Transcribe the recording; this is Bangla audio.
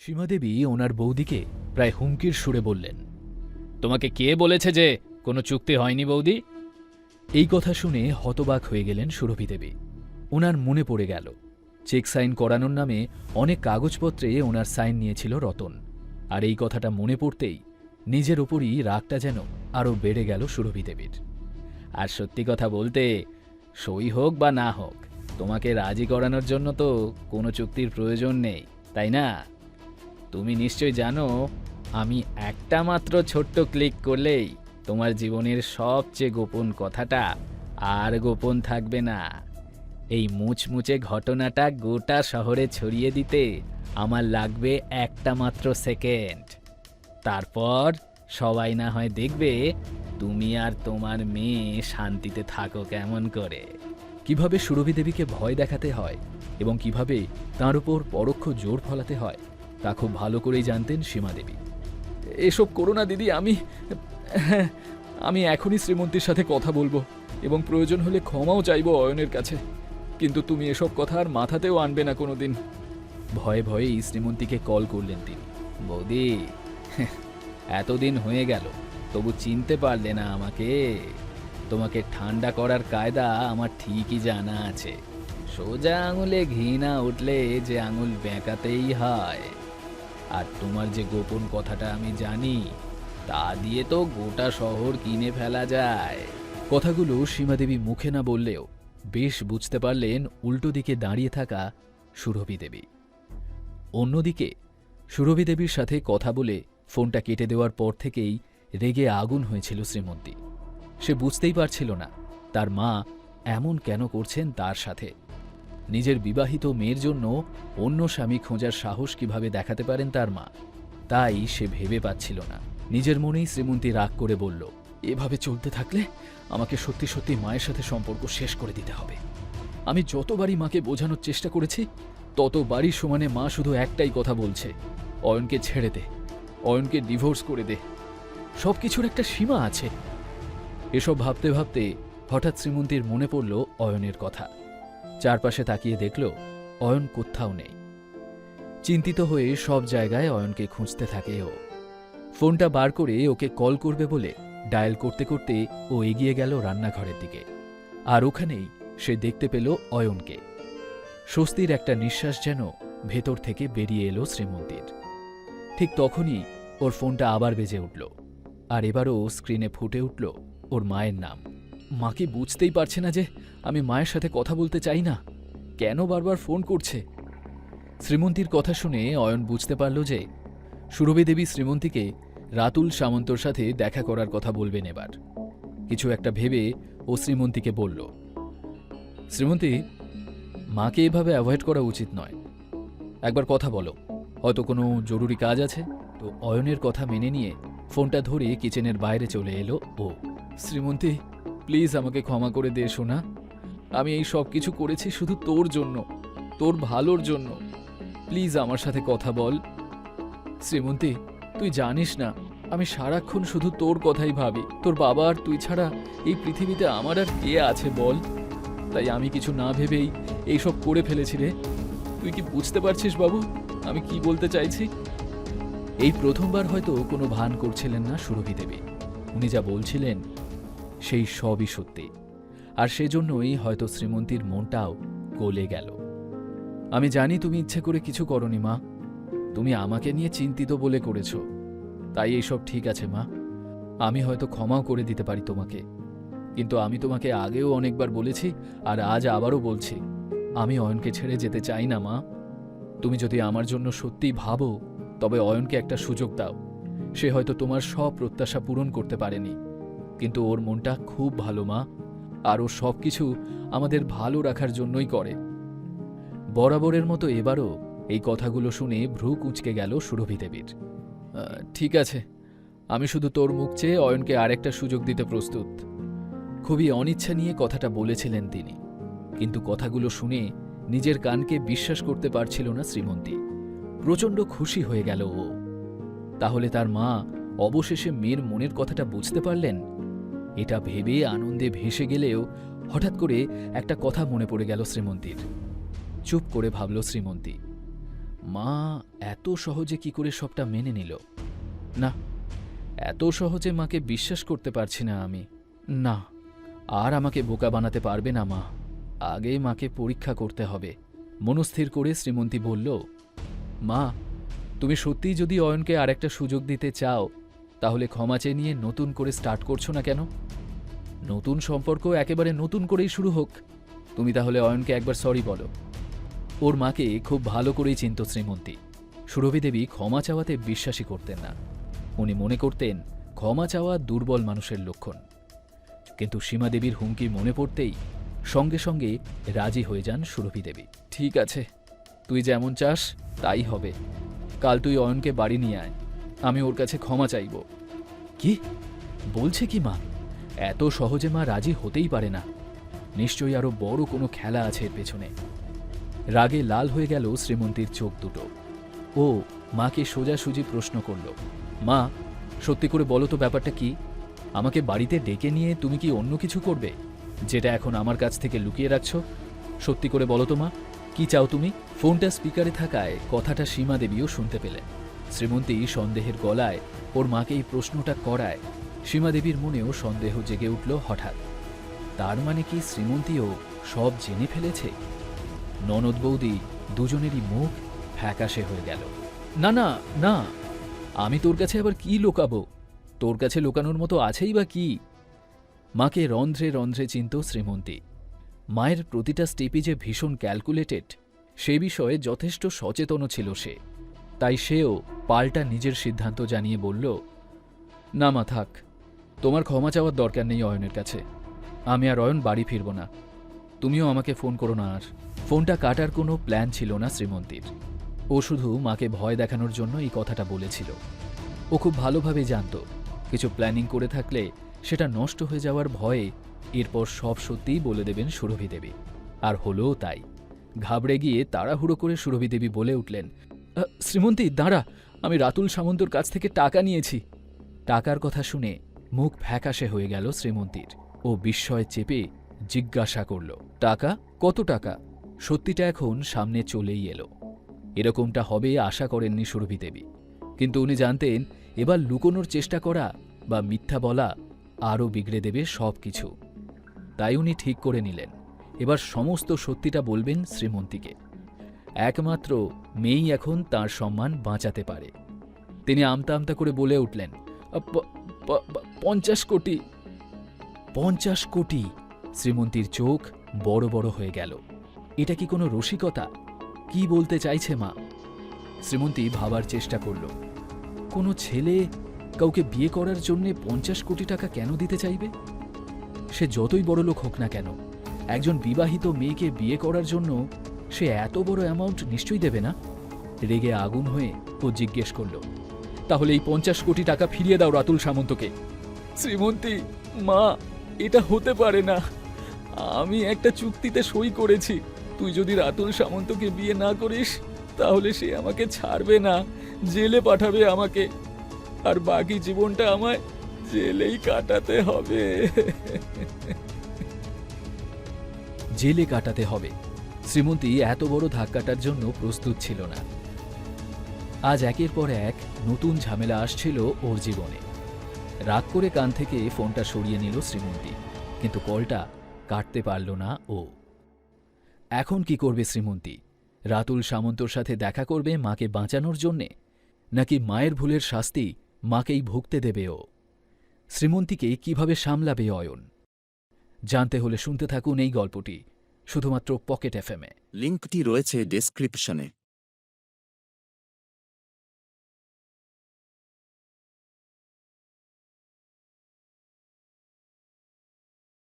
সীমাদেবী ওনার বৌদিকে প্রায় হুমকির সুরে বললেন, তোমাকে কে বলেছে যে কোনো চুক্তি হয়নি, বৌদি? এই কথা শুনে হতবাক হয়ে গেলেন সুরভি দেবী। ওনার মনে পড়ে গেল, চেক সাইন করানোর নামে অনেক কাগজপত্রে ওনার সাইন নিয়েছিল রতন, আর এই কথাটা মনে পড়তেই নিজের ওপরই রাগটা যেন আরও বেড়ে গেল সুরভি দেবীর। আর সত্যি কথা বলতে, সই হোক বা না হোক, তোমাকে রাজি করানোর জন্য তো কোনো চুক্তির প্রয়োজন নেই, তাই না? তুমি নিশ্চয় জানো, আমি একটা মাত্র ছোট্ট ক্লিক করলেই তোমার জীবনের সবচেয়ে গোপন কথাটা আর গোপন থাকবে না। এই মুচমুচে ঘটনাটা গোটা শহরে ছড়িয়ে দিতে আমার লাগবে একটা মাত্র সেকেন্ড। তারপর সবাই না হয় দেখবে তুমি আর তোমার মেয়ে শান্তিতে থাকো কেমন করে। কীভাবে সুরভি দেবীকে ভয় দেখাতে হয় এবং কীভাবে তার উপর পরোক্ষ জোর ফলাতে হয় তা খুব ভালো করেই জানতেন সীমা দেবী। এসব করো না দিদি, আমি হ্যাঁ আমি এখনই শ্রীমন্তীর সাথে কথা বলব এবং প্রয়োজন হলে ক্ষমাও চাইব অয়নের কাছে। কিন্তু তুমি এসব কথা আর মাথাতেও আনবে না কোনোদিন। ভয়ে ভয়েই শ্রীমন্তীকে কল করলেন তিনি। বৌদি, এতদিন হয়ে গেল, তবু চিনতে পারলে না আমাকে। তোমাকে ঠান্ডা করার কায়দা আমার ঠিকই জানা আছে। সোজা আঙুলে ঘি না উঠলে যে আঙুল বেঁকাতেই হয়। আর তোমার যে গোপন কথাটা আমি জানি, তা দিয়ে তো গোটা শহর কিনে ফেলা যায়। কথাগুলো সীমাদেবী মুখে না বললেও বেশ বুঝতে পারলেন উল্টো দিকে দাঁড়িয়ে থাকা সুরভি দেবী। অন্যদিকে সুরভি দেবীর সাথে কথা বলে ফোনটা কেটে দেওয়ার পর থেকেই রেগে আগুন হয়েছিল শ্রীমন্তী। সে বুঝতেই পারছিল না তার মা এমন কেন করছেন তার সাথে। নিজের বিবাহিত মেয়ের জন্য অন্য স্বামী খোঁজার সাহস কীভাবে দেখাতে পারেন তার মা? তাই সে ভেবে পাচ্ছিল না। নিজের মনেই শ্রীমন্তী রাগ করে বলল, এভাবে চলতে থাকলে আমাকে সত্যি সত্যি মায়ের সাথে সম্পর্ক শেষ করে দিতে হবে। আমি যতবারই মাকে বোঝানোর চেষ্টা করেছি, ততবারই সমানে মা শুধু একটাই কথা বলছে, অয়নকে ছেড়ে দে, অয়নকে ডিভোর্স করে দে। সব কিছুর একটা সীমা আছে। এসব ভাবতে ভাবতে হঠাৎ শ্রীমন্তীর মনে পড়ল অয়নের কথা। চারপাশে তাকিয়ে দেখল অয়ন কোথাও নেই। চিন্তিত হয়ে সব জায়গায় অয়নকে খুঁজতে থাকে ও। ফোনটা বার করে ওকে কল করবে বলে ডায়াল করতে করতে ও এগিয়ে গেল রান্নাঘরের দিকে। আর ওখানেই সে দেখতে পেল অয়নকে। স্বস্তির একটা নিঃশ্বাস যেন ভেতর থেকে বেরিয়ে এলো শ্রীমন্দির ঠিক তখনই ওর ফোনটা আবার বেজে উঠল। আর এবারও স্ক্রিনে ফুটে উঠল ওর মায়ের নাম। মা কি বুঝতেই পারছে না যে আমি মায়ের সাথে কথা বলতে চাই না। কেন বারবার ফোন করছে? শ্রীমন্তীর কথা শুনে অয়ন বুঝতে পারল যে সুরভি দেবী শ্রীমন্তীকে রাতুল সামন্তর সাথে দেখা করার কথা বলবেন এবার। কিছু একটা ভেবে ও শ্রীমন্তীকে বলল, শ্রীমন্তী, মাকে এভাবে অ্যাভয়েড করা উচিত নয়। একবার কথা বলো, হয়তো কোনো জরুরি কাজ আছে? তো অয়নের কথা মেনে নিয়ে ফোনটা ধরে কিচেনের বাইরে চলে এলো ও। শ্রীমন্তী প্লিজ আমাকে ক্ষমা করে দে শোনা আমি এই সব কিছু করেছি শুধু তোর জন্য, তোর ভালোর জন্য। প্লিজ আমার সাথে কথা বল। শ্রীমন্তী, তুই জানিস না, আমি সারাক্ষণ শুধু তোর কথাই ভাবি। তোর বাবা আর তুই ছাড়া এই পৃথিবীতে আমার আর কে আছে বল? তাই আমি কিছু না ভেবেই এইসব করে ফেলেছি রে। তুই কি বুঝতে পারছিস বাবু, আমি কি বলতে চাইছি? এই প্রথমবার হয়তো কোনো ভান করছিলেন না সুরভি দেবী। উনি যা বলছিলেন সেই সবই সত্যি। আর সেজন্যই হয়তো শ্রীমন্তীর মনটাও গলে গেল। আমি জানি তুমি ইচ্ছে করে কিছু করনি, মা। তুমি আমাকে নিয়ে চিন্তিত বলে করেছ। তাই এইসব ঠিক আছে, মা। আমি হয়তো ক্ষমাও করে দিতে পারি তোমাকে। কিন্তু আমি তোমাকে আগেও অনেকবার বলেছি, আর আজ আবারও বলছি। আমি অয়নকে ছেড়ে যেতে চাই না, মা। তুমি যদি আমার জন্য সত্যিই ভাবো, তবে অয়নকে একটা সুযোগ দাও। সে হয়তো তোমার সব প্রত্যাশা পূরণ করতে পারেনি। কিন্তু ওর মনটা খুব ভালো, মা। আর ও সব কিছু আমাদের ভালো রাখার জন্যই করে। বরাবরের মতো এবারও এই কথাগুলো শুনে ভ্রু কুঁচকে গেল সুরভি দেবীর। ঠিক আছে। আমি শুধু তোর মুখ চেয়ে অয়নকে আরেকটা সুযোগ দিতে প্রস্তুত। খুবই অনিচ্ছা নিয়ে কথাটা বলেছিলেন তিনি। কিন্তু কথাগুলো শুনে নিজের কানকে বিশ্বাস করতে পারছিল না শ্রীমন্তী। প্রচণ্ড খুশি হয়ে গেল ও। তাহলে তার মা অবশেষে মেয়ের মনের কথাটা বুঝতে পারলেন? এটা ভেবে আনন্দে ভেসে গেলেও হঠাৎ করে একটা কথা মনে পড়ে গেল শ্রীমন্তীর। চুপ করে ভাবল শ্রীমন্তী, মা এত সহজে কি করে সবটা মেনে নিল? না, এত সহজে মাকে বিশ্বাস করতে পারছি না আমি। না, আর আমাকে বোকা বানাতে পারবে না মা। আগে মাকে পরীক্ষা করতে হবে। মনস্থির করে শ্রীমন্তী বলল, মা, তুমি সত্যিই যদি অয়নকে আরেকটা সুযোগ দিতে চাও তাহলে ক্ষমা চেয়ে নিয়ে নতুন করে স্টার্ট করছ না কেন? নতুন সম্পর্ক একেবারে নতুন করেই শুরু হোক। তুমি তাহলে অয়নকে একবার সরি বলো। ওর মাকে খুব ভালো করেই চিনত শ্রীমন্তী। সুরভি দেবী ক্ষমা চাওয়াতে বিশ্বাসী করতেন না। উনি মনে করতেন, ক্ষমা চাওয়া দুর্বল মানুষের লক্ষণ। কিন্তু সীমা দেবীর হুমকি মনে পড়তেই সঙ্গে সঙ্গে রাজি হয়ে যান সুরভি দেবী। ঠিক আছে, তুই যেমন চাস, তাই হবে। কাল তুই অয়নকে বাড়ি নিয়ে আয়। আমি ওর কাছে ক্ষমা চাইব। কি? বলছে কি মা? এত সহজে মা রাজি হতেই পারে না। নিশ্চয়ই আরও বড় কোনো খেলা আছে এর পেছনে। রাগে লাল হয়ে গেল শ্রীমন্তীর চোখ দুটো। ও, মাকে সোজাসুজি প্রশ্ন করল, মা, সত্যি করে বলো তো ব্যাপারটা কি? আমাকে বাড়িতে ডেকে নিয়ে তুমি কি অন্য কিছু করবে? যেটা এখন আমার কাছ থেকে লুকিয়ে রাখছ? সত্যি করে বলো তো মা, কি চাও তুমি? ফোনটা স্পিকারে থাকায় কথাটা সীমা দেবীও শুনতে পেলেন। শ্রীমন্তী সন্দেহের গলায় ওর মাকে এই প্রশ্নটা করায়। সীমা দেবীর মনেও সন্দেহ জেগে উঠল হঠাৎ। তার মানে কি শ্রীমন্তীও সব জেনে ফেলেছে? ননদ বৌদি দুজনেরই মুখ ফ্যাকাশে হয়ে গেল। না না না, আমি তোর কাছে আবার কি লোকাবো? তোর কাছে লোকানোর মতো আছেই বা কি? মাকে রন্ধ্রে রন্ধ্রে চিনত শ্রীমন্তী। মায়ের প্রতিটা স্টেপই যে ভীষণ ক্যালকুলেটেড, সে বিষয়ে যথেষ্ট সচেতনও ছিল সে। তাই সেও পাল্টা নিজের সিদ্ধান্ত জানিয়ে বলল না মা থাক। তোমার ক্ষমা চাওয়ার দরকার নেই অয়নের কাছে। আমি আর অয়ন বাড়ি ফিরব না। তুমিও আমাকে ফোন করো না আর। ফোনটা কাটার কোনো প্ল্যান ছিল না শ্রীমন্তীর। ও শুধু মাকে ভয় দেখানোর জন্য এই কথাটা বলেছিল। ও খুব ভালোভাবে জানত। কিছু প্ল্যানিং করে থাকলে সেটা নষ্ট হয়ে যাওয়ার ভয়ে এরপর সব সত্যিই বলে দেবেন সুরভি দেবী। আর হলোও তাই। ঘাবড়ে গিয়ে তাড়াহুড়ো করে সুরভি দেবী বলে উঠলেন "আ, শ্রীমন্তী, দাঁড়া। আমি রাতুল সামন্তর কাছ থেকে টাকা নিয়েছি। টাকার কথা শুনে মুখ ফ্যাকাশে হয়ে গেল শ্রীমন্তীর। ও বিস্ময় চেপে জিজ্ঞাসা করল, টাকা? কত টাকা? সত্যিটা এখন সামনে চলেই এলো। এরকমটা হবে আশা করেননি সুরভি দেবী। কিন্তু উনি জানতেন, এবার লুকোনোর চেষ্টা করা বা মিথ্যা বলা আরও বিগড়ে দেবে সব কিছু তাই উনি ঠিক করে নিলেন। এবার সমস্ত সত্যিটা বলবেন শ্রীমন্তীকে। একমাত্র মেয়েই এখন তার সম্মান বাঁচাতে পারে। তিনি আমতা আমতা করে বলে উঠলেন "আ, প- প- প- পঞ্চাশ কোটি। পঞ্চাশ কোটি? শ্রীমন্তীর চোখ বড় বড় হয়ে গেল। এটা কি কোনো রসিকতা? কি বলতে চাইছে মা? শ্রীমন্তী ভাবার চেষ্টা করল কোনো ছেলে কাউকে বিয়ে করার জন্য পঞ্চাশ কোটি টাকা কেন দিতে চাইবে? সে যতই বড় লোক হোক না কেন একজন বিবাহিত মেয়েকে বিয়ে করার জন্য সে এত বড় অ্যামাউন্ট নিশ্চয়ই দেবে না? রেগে আগুন হয়ে ও জিজ্ঞেস করল, তাহলে এই পঞ্চাশ কোটি টাকা ফিরিয়ে দাও রাতুল সামন্তকে। শ্রীমন্তী, মা, এটা হতে পারে না। আমি একটা চুক্তিতে সই করেছি। তুই যদি রাতুল সামন্তকে বিয়ে না করিস, তাহলে সে আমাকে ছাড়বে না, জেলে পাঠাবে আমাকে। আর বাকি জীবনটা আমায় জেলেই কাটাতে হবে। জেলে কাটাতে হবে। শ্রীমন্তী এত বড় ধাক্কাটার জন্য প্রস্তুত ছিল না। আজ একের পর এক নতুন ঝামেলা আসছিল ওর জীবনে। রাগ করে কান থেকে ফোনটা সরিয়ে নিল শ্রীমন্তী, কিন্তু কলটা কাটতে পারল না ও। এখন কি করবে শ্রীমন্তী? রাতুল সামন্তর সাথে দেখা করবে মাকে বাঁচানোর জন্যে? নাকি মায়ের ভুলের শাস্তি মাকেই ভুগতে দেবে ও? শ্রীমন্তীকে কীভাবে সামলাবে অয়ন? জানতে হলে শুনতে থাকুন এই গল্পটি। শুধুমাত্র পকেট এফএমে লিঙ্কটি রয়েছে ডেসক্রিপশনে।